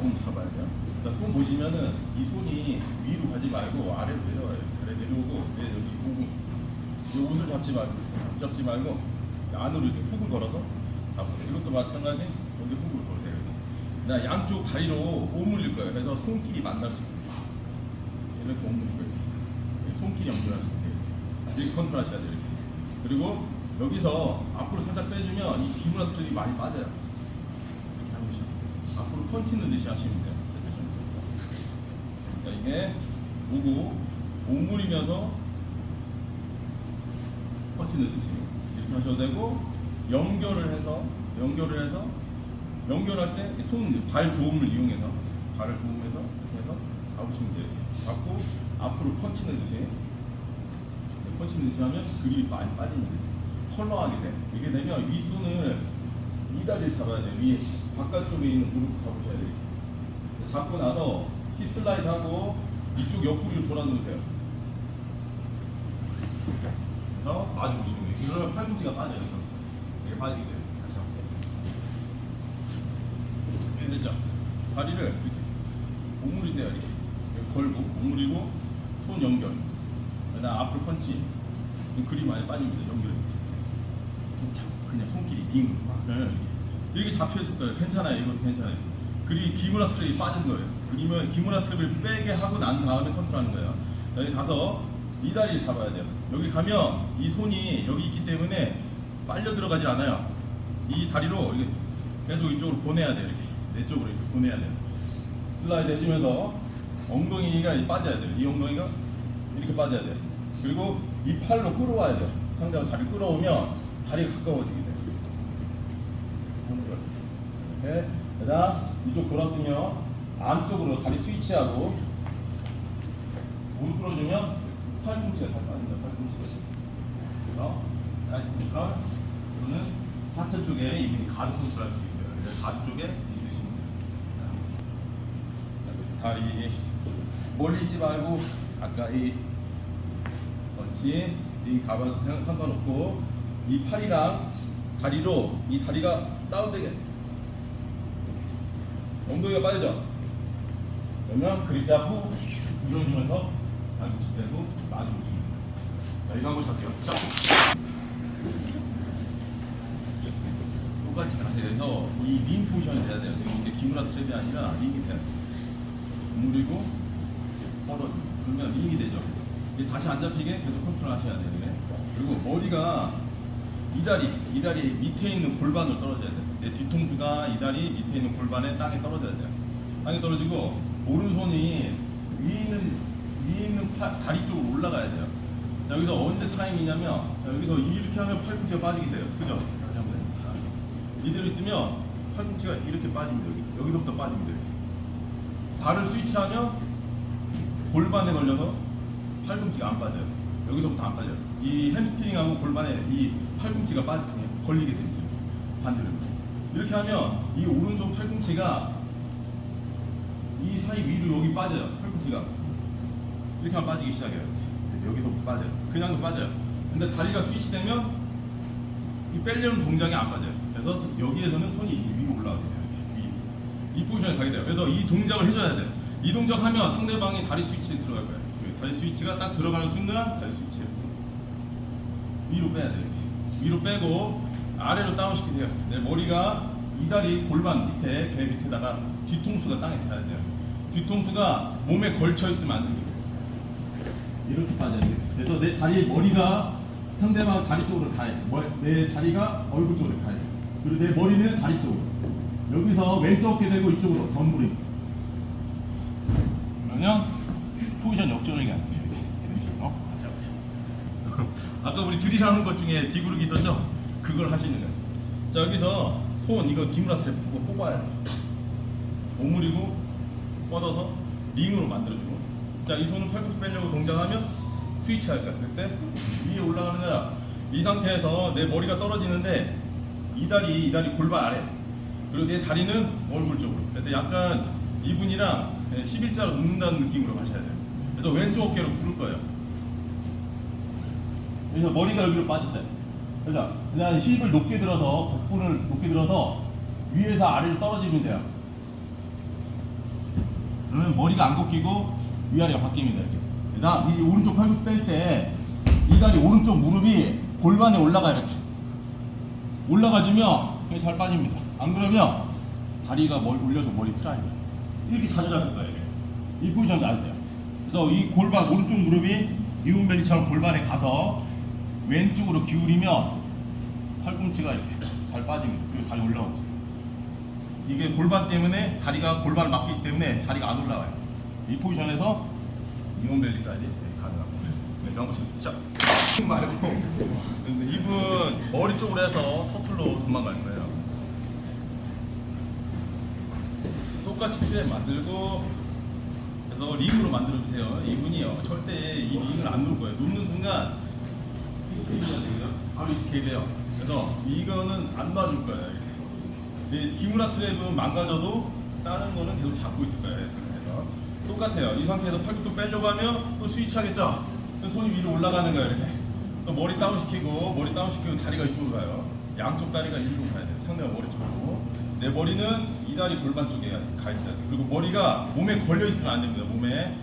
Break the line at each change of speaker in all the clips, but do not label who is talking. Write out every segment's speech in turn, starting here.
손 잡아야 돼요. 그러니까 손 보시면은 이 손이 위로 가지 말고 아래로 내려와요. 아래 내려오고 내 여기 보고 이 옷을 잡지 말고 잡지 말고 안으로 이렇게 훅을 걸어서 잡으세요. 이것도 마찬가지 여기 훅을 걸어요. 나 양쪽 다리로 오물릴 거예요. 그래서 손길이 만날 수 있게 이렇게 오물릴 거예요. 손길이 연결할 수 있게 이렇게 컨트롤 하셔야 돼요. 이렇게. 그리고 여기서 앞으로 살짝 빼주면 이 비브라트력이 많이 빠져요. 앞으로 펀치 넣듯이 하시면 돼요. 그러니까 이게 오고 오물이면서 펀치 넣듯이 이렇게 하셔도 되고 연결을 해서 연결을 해서 연결할 때 손 발 도움을 이용해서 발을 도움해서 이렇게 해서 잡으시면 돼요. 잡고 앞으로 펀치 넣듯이 펀치 넣듯이 하면 그립이 많이 빠집니다. 헐렁하게 돼. 이게 되면 위 손을 이 다리를 잡아야 돼요. 위에 바깥쪽에 있는 무릎 잡으셔야 돼요. 잡고 나서 힙 슬라이드 하고 이쪽 옆구리를 돌아 놓으세요. 그래서 마주 보시는 거예요. 그러면 팔꿈치가 빠져요. 이게 빠지게 돼요. 다시 한번. 네, 됐죠? 다리를 이렇게 오므리세요. 이렇게. 이렇게 걸고 오므리고 손 연결. 그다음 앞으로 펀치. 이 그립 많이 빠집니다. 연결. 손 그냥 손길이 링. 네. 이렇게 잡혀 있을 거예요. 괜찮아요. 이것도 괜찮아요. 그리고 기무라 트랩이 빠진 거예요. 그러면 기무라 트랩을 빼게 하고 난 다음에 컨트롤하는 거예요. 여기 가서 이 다리를 잡아야 돼요. 여기 가면 이 손이 여기 있기 때문에 빨려 들어가질 않아요. 이 다리로 이렇게 계속 이쪽으로 보내야 돼요. 이렇게 내 쪽으로 이렇게 보내야 돼요. 슬라이드 해주면서 엉덩이가 빠져야 돼요. 이 엉덩이가 이렇게 빠져야 돼요. 그리고 이 팔로 끌어와야 돼요. 상대가 다리 끌어오면 다리가 가까워지게 돼요. 이렇게. 그다음 이쪽 돌았으면 안쪽으로 다리 스위치하고 무릎 끌어주면 팔꿈치가 잘 빠진다. 팔꿈치가. 그래서 그러니까 이거는 하체 쪽에 이미 가드 컨트롤 할 수 있어요. 그래서 가드 쪽에 있으시면 돼요. 자, 다리 멀리 있지 말고 가까이 그렇지 이 가방 상관없고 이 팔이랑 다리로 이 다리가 다운되게 엉덩이가 빠지죠? 그러면 그립 잡고 밀어주면서 발꿈치 빼고 마주 보시면 자 이거 한번 시작해요. 자 똑같이 그래서 이링 포지션이 돼야 돼요. 지금 이게 기무라 트랩이 아니라 링이 돼요. 오므리고 뻗어주 그러면 링이 되죠. 다시 안 잡히게 계속 컨트롤 하셔야 돼요. 그리고 머리가 이 다리 이 다리 밑에 있는 골반으로 떨어져야 돼요 내 뒤통수가 이 다리 밑에 있는 골반에 땅에 떨어져야 돼요 땅에 떨어지고 오른손이 위에 있는 위에 있는 팔, 다리 쪽으로 올라가야 돼요 자, 여기서 언제 타임이냐면 자, 여기서 이렇게 하면 팔꿈치가 빠지게 돼요 그죠? 다시 한번. 이대로 있으면 팔꿈치가 이렇게 빠집니다 여기. 여기서부터 빠집니다 이렇게. 발을 스위치하면 골반에 걸려서 팔꿈치가 안 빠져요. 여기서부터 안 빠져요. 이 햄스트링하고 골반에 이 팔꿈치가 빠 걸리게 됩니다. 반대로. 이렇게 하면 이 오른쪽 팔꿈치가 이 사이 위로 여기 빠져요. 팔꿈치가. 이렇게 하면 빠지기 시작해요. 여기서부터 빠져요. 그냥도 빠져요. 근데 다리가 스위치되면 이 빼려는 동작이 안 빠져요. 그래서 여기에서는 손이 위로 올라가게 돼요. 이 포지션에 가게 돼요. 그래서 이 동작을 해줘야 돼요. 이 동작 하면 상대방이 다리 스위치에 들어갈 거예요. 여기 다리 스위치가 딱 들어가는 순간 다리 스위치에 위로 빼야 돼요. 위로 빼고 아래로 다운시키세요. 내 머리가 이 다리 골반 밑에 배 밑에다가 뒤통수가 땅에 닿아야 돼요. 뒤통수가 몸에 걸쳐 있으면 안 됩니다. 이렇게 빠져야 돼요. 그래서 내 다리 머리가 상대방 다리 쪽으로 가야 돼. 머- 내 다리가 얼굴 쪽으로 가야 돼. 그리고 내 머리는 다리 쪽으로. 여기서 왼쪽 어깨 대고 이쪽으로 덤블이. 그러면 포지션 역전이 안 돼요. 이렇게. 어? 하는 것 중에 디그룹이 있었죠? 그걸 하시는 거예요. 자 여기서 손 이거 기무라 트랩 보고 뽑아야 돼. 오므리고 뻗어서 링으로 만들어주고 자이 손을 팔꿈치 빼려고 동작하면 스위치 할까 그때 위에 올라가는 거야 이 상태에서 내 머리가 떨어지는데 이 다리 이 다리 골반 아래 그리고 내 다리는 얼굴 쪽으로 그래서 약간 이분이랑 11자로 눕는다는 느낌으로 가셔야 돼요 그래서 왼쪽 어깨로 풀을 거예요 그래서 머리가 여기로 빠졌어요 그러니까 그냥 힙을 높게 들어서 복부를 높게 들어서 위에서 아래로 떨어지면 돼요 그러면 머리가 안 꺾이고 위아래가 바뀝니다. 이렇게. 그다음 이 오른쪽 팔꿈치 뺄 때 이 다리 오른쪽 무릎이 골반에 올라가 이렇게 올라가지면 잘 빠집니다. 안 그러면 다리가 멀 올려서 머리 틀어요. 이렇게 자주 잡을 거예요. 이 포지션도 안 돼요. 그래서 이 골반 오른쪽 무릎이 니온벨리처럼 골반에 가서 왼쪽으로 기울이면 팔꿈치가 이렇게 잘 빠집니다. 그리고 다리 올라오고. 이게 골반 때문에 다리가 골반을 막기 때문에 다리가 안 올라와요. 이 포지션에서 니온벨리까지 가능합니다. 네, 이런 것이 자 말고 이분 머리 쪽으로 해서 터틀로 도망갈 거예요. 똑같이 트랩 만들고 그래서 링으로 만들어 주세요. 이분이요 절대 이 링을 안 누를 거예요. 누르는 순간. 바로 스케이프예요. 그래서 이거는 안 놔줄 거예요. 이렇게. 이 디무라 트랩은 망가져도 다른 거는 계속 잡고 있을 거예요. 이 상태에서 똑같아요. 이 상태에서 팔꿈치 빼려고 하면 또 스위치 하겠죠. 손이 위로 올라가는 거예요. 이렇게. 또 머리 다운 시키고 머리 다운 시키고 다리가 이쪽으로 가요. 양쪽 다리가 이쪽으로 가야 돼요. 상대가 머리 쪽으로. 내 머리는 이 다리 골반 쪽에 가 있어야 돼요. 그리고 머리가 몸에 걸려 있으면 안 됩니다. 몸에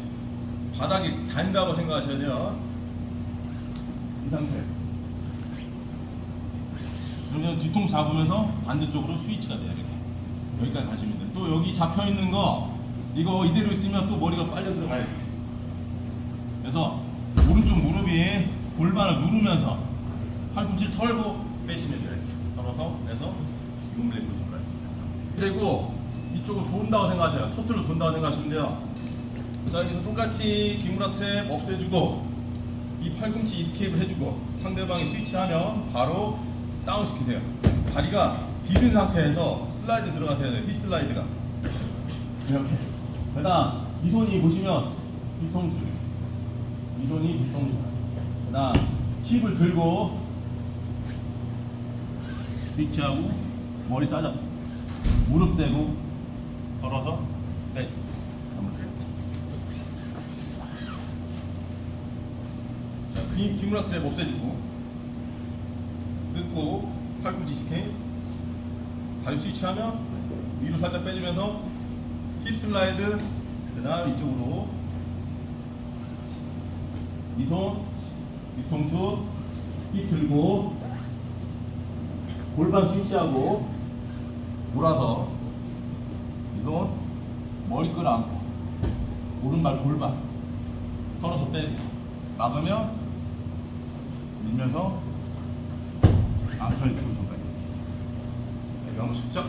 바닥이 단다고 생각하셔야 돼요. 이 상태. 그러면 뒤통수 잡으면서 반대쪽으로 스위치가 돼요. 이렇게. 여기까지 가시면 돼요. 또 여기 잡혀 있는 거 이거 이대로 있으면 또 머리가 빨려 들어가요. 그래서 오른쪽 무릎이 골반을 누르면서 팔꿈치를 털고 빼시면 돼요. 털어서 빼서 이음을 해보시면 습니다 그리고 이쪽으로 돈다고 생각하세요. 터틀로 돈다고 생각하시면 돼요. 자 여기서 똑같이 기무라 트랩 없애주고 이 팔꿈치 이스케이프를 해주고 상대방이 스위치하면 바로 다운 시키세요. 다리가 디딘 상태에서 슬라이드 들어가셔야 돼요. 힙 슬라이드가 이렇게. 그다음 이 손이 보시면 뒤통수. 이 손이 뒤통수. 그다음 힙을 들고 스위치하고 머리 싸잡. 무릎 대고 걸어서 빼주. 자, 그 기무라 트랩 없애주고 뜯고 팔꿈치 스케인 다리 스위치하면 위로 살짝 빼주면서 힙 슬라이드. 그 다음 이쪽으로. 이 손 뒤통수 힙 들고 골반 스위치하고 몰아서 이손 머리 끌어안고 오른발 골반 털어서 빼고 막으면 밀면서 안편이 풀 전까지 여기 한번 직접